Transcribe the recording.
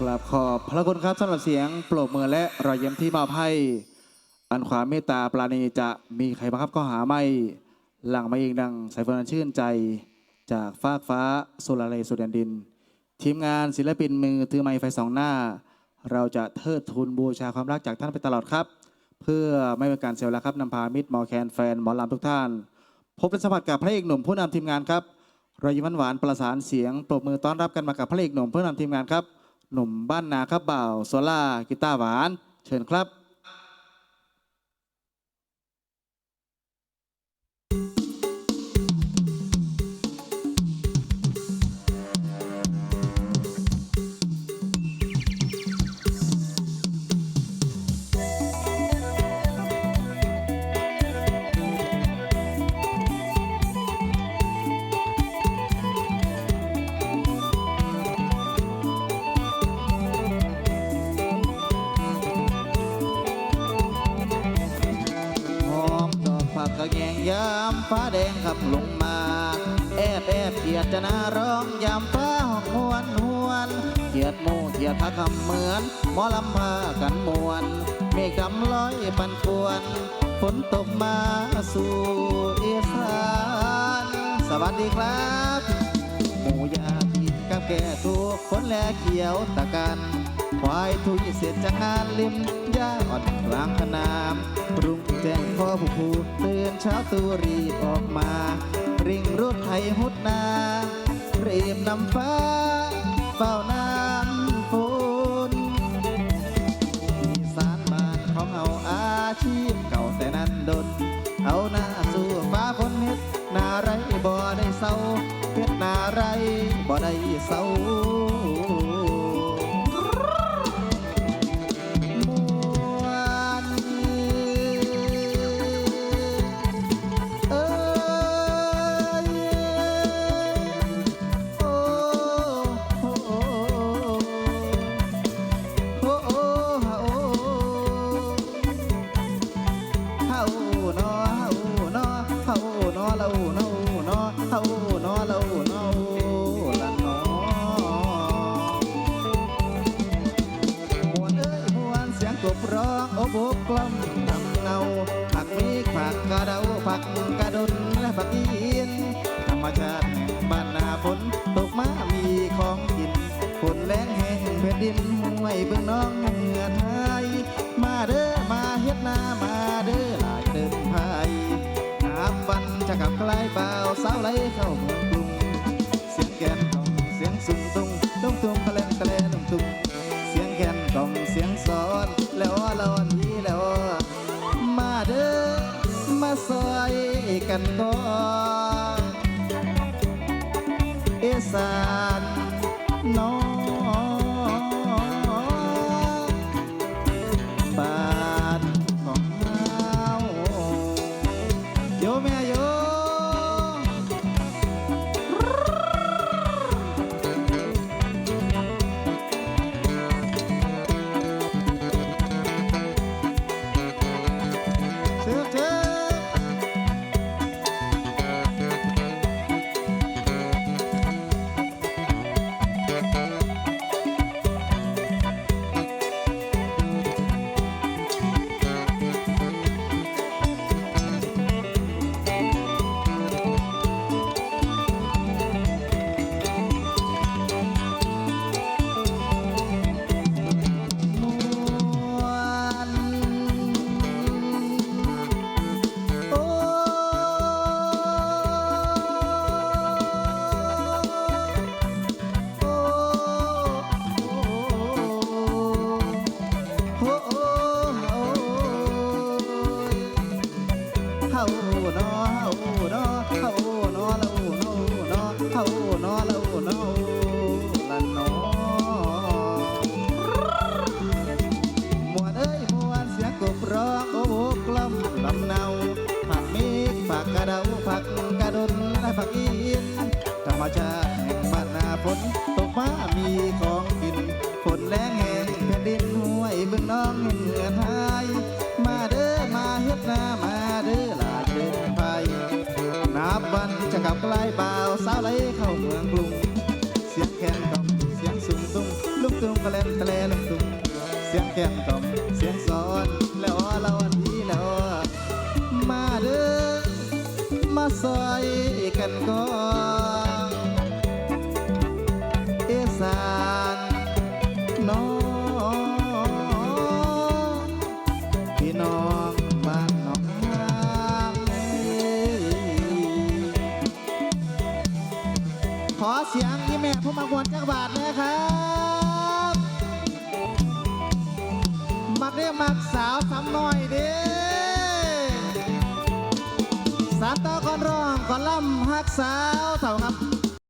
กราบขอบพระคุณครับสำหรับเสียงปรบมือและรอยยิ้มที่มอบให้อันความเมตตาปราณีจะมีใครบังครับก็หาไม่ หลังมาเองดังสายฝนอันชื่นใจ จากฟากฟ้าโซลาเลสุดแดนดิน ทีมงานศิลปินมือถือไม้ไฟสองหน้า เราจะเทิดทูนบูชาความรักจากท่านไปตลอดครับ เพื่อไม่เป็นการเสียเวลาครับนำพามิตรหมอแคนแฟนหมอลำทุกท่าน พบและสัมผัสกับพระเอกหนุ่มผู้นำทีมงานครับรอยยิ้มหวานประสานเสียงปรบมือต้อนรับกันมากับพระเอกหนุ่มผู้นำทีมงานครับ หนุ่มบ้านนาครับบ่าวโซล่ากีตาร์หวาน เชิญครับ ยามฟ้าแดงขับลงมา แอบแอบเกียดจะนาร้องยามฟ้าหอกหวนหวนเกียดหมู่เกียดพักคำเหมือนหมอลำพากันมวน เมฆดำลอยปันปวนฝนตกมาสู่อีสานสวัสดีครับหมูยาพิษกับแก่ทุกคนแลเขียวตะกันควายทุยเสร็จจากงานลิม ยาอ่อนกลางขนามรุ่งแจ้งพ่อผู้ผู้ตื่นเช้าตูรีบออกมาริ่งรถไถหุดนาเรีบนำฟ้าเฝ้าน้ำฝนอีสานบ้านของเอาอาชีพเก่าแต่นั้นดนเอาหน้าสู่ฟ้าฝนเฮ็ดหนาไรบ่ได้เศร้าเฮ็ดหนาไรบ่ได้เศร้า บกกล้ำนำเงาผักมีผักกระเดาผักกระดนและผักอีนธรรมชาติแห่งบ้านนาฝนตกมามีของกินฝนแรงแห้งแผ่นดินห้วยเบิ่งน้องเหงือไทย มาเด้อมาเฮ็ดนามาเด้อหลายเดินพายน้ำวันจะกลับไกลเบาสาวไหลเข้าเมืองกรุงเสียงแกนกล่อมเสียงสุนตุง กันก่อนอีสานน้อง กระดาผักกระดนและผักอีนธรรมชาติแห่งบ้านนาฝนตกฟ้ามีของกินฝนแรงแห่งแผ่นดินห้วยบึงน้องเหนือไทยมาเด้อมาเฮ็ดนามาเด้อลาเดินไปนับวันจะกลับไกลบ่าวสาวไหลเข้าเมืองกรุงเสียงแคนกล่อมเสียงสุ่มตุ้มลูกตุ้มกระเล่นทะเลลูกตุ้มเสียงแคนกล่อมเสียงสอนและอ้อละวัน ซอยกันก่อนเอสานน้องพี่น้องบ้านหนองหางขอเสียงยี่แม่ผู้มาควนจักรบาทนะครับ มักเรียกมักสาวทำน้อย สาวสาวครับ